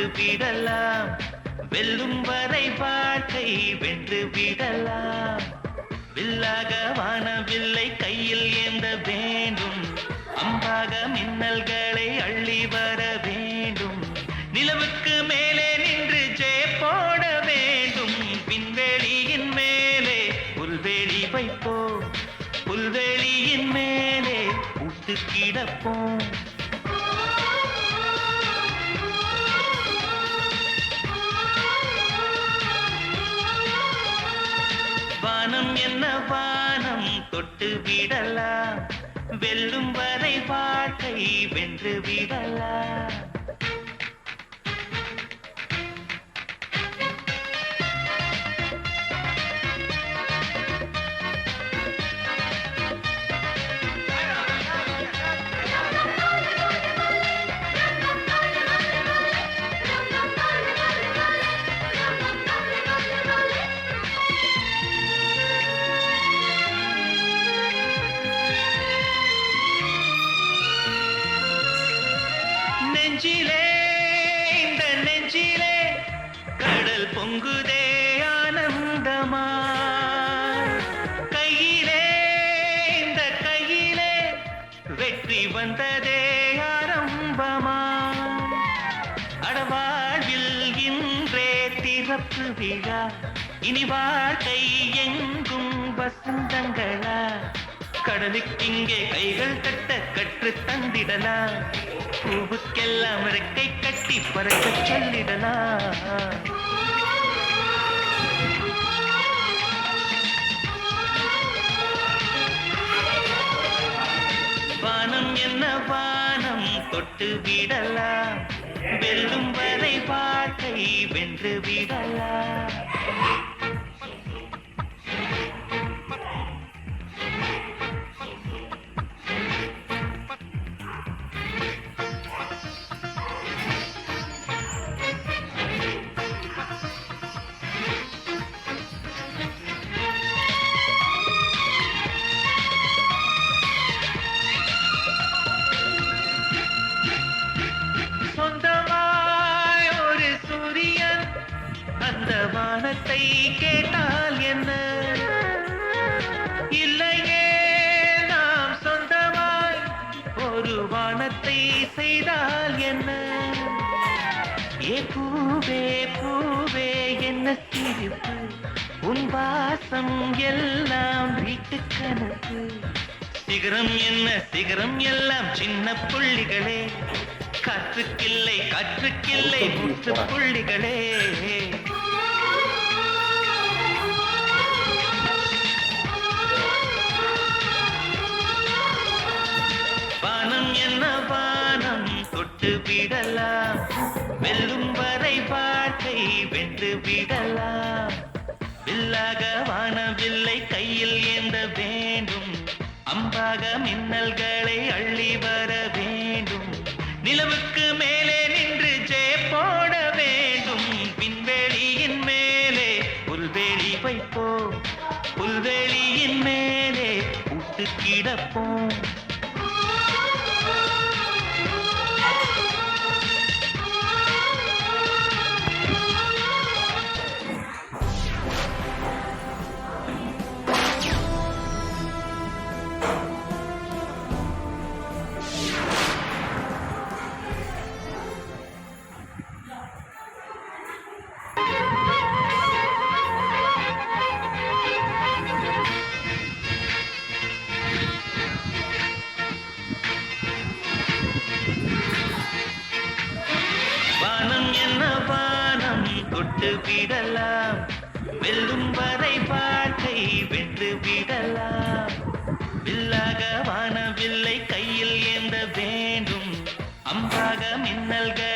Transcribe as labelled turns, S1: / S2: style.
S1: விடலாம். வெல்லும் வரை வாழ்க்கை வென்று விடலாம். வில்லாக வானவில்லை கையில் ஏந்த வேண்டும். அம்பாக மின்னல்களை அள்ளி வர வேண்டும். நிலவுக்கு மேலே நின்று ஜெய போட வேண்டும். விண்வெளியின் மேலே புல்வெளி வைப்போம். புல்வெளியின் மேலே விட்டு கிடப்போம் தொட்டு விடலாம் வெல்லும் வரை வாழ்க்கை வென்று விடலாம் வெற்றி வந்ததே ஆரம்பமா? அடவாழ்வில் இன்றே திறப்பு விழா. இனி வாழ்க்கை எங்கும் வசந்தங்களா? கடலுக்கிங்கே கைகள் கட்ட கற்று தந்திடலாம் பூவுக்கெல்லாம் இறக்கை கட்டி பறக்க சொல்லிடலாம் வானம் தொட்டு விடலாம். வெல்லும் வரை வாழ்க்கை வென்று விடலாம். வானத்தை கேட்டால் என்ன? இல்லையே நாம் சொந்தமாய் ஒரு வானத்தை செய்தால் என்ன? ஏ பூவே பூவே என்ன சிரிப்பு? உன் வாசம் எல்லாம் வீட்டு கணக்கு. சிகரம் என்ன சிகரம் எல்லாம் சின்ன புள்ளிகளே. காற்றுக்கில்லை காற்றுக்கில்லை முத்து புள்ளிகளே. தொட்டு விடலாம். வெல்லும் வரை வாழ்க்கை வென்று விடலாம். வில்லாக வானவில்லை கையில் ஏந்த வேண்டும். அம்பாக மின்னல்களை அள்ளி வர வேண்டும். நிலவுக்கு மேலே நின்று ஜெய போட வேண்டும். விண்வெளியின் மேலே புல்வெளி வைப்போம். புல்வெளியின் மேலே விட்டு கிடப்போம் வானம் என்ன வானம் தொட்டு விடலாம். வெல்லும் வரை வாழ்க்கை வென்று விடலாம். வில்லாக வானவில்லை கையில் ஏந்த வேண்டும். அம்பாக மின்னல்கள்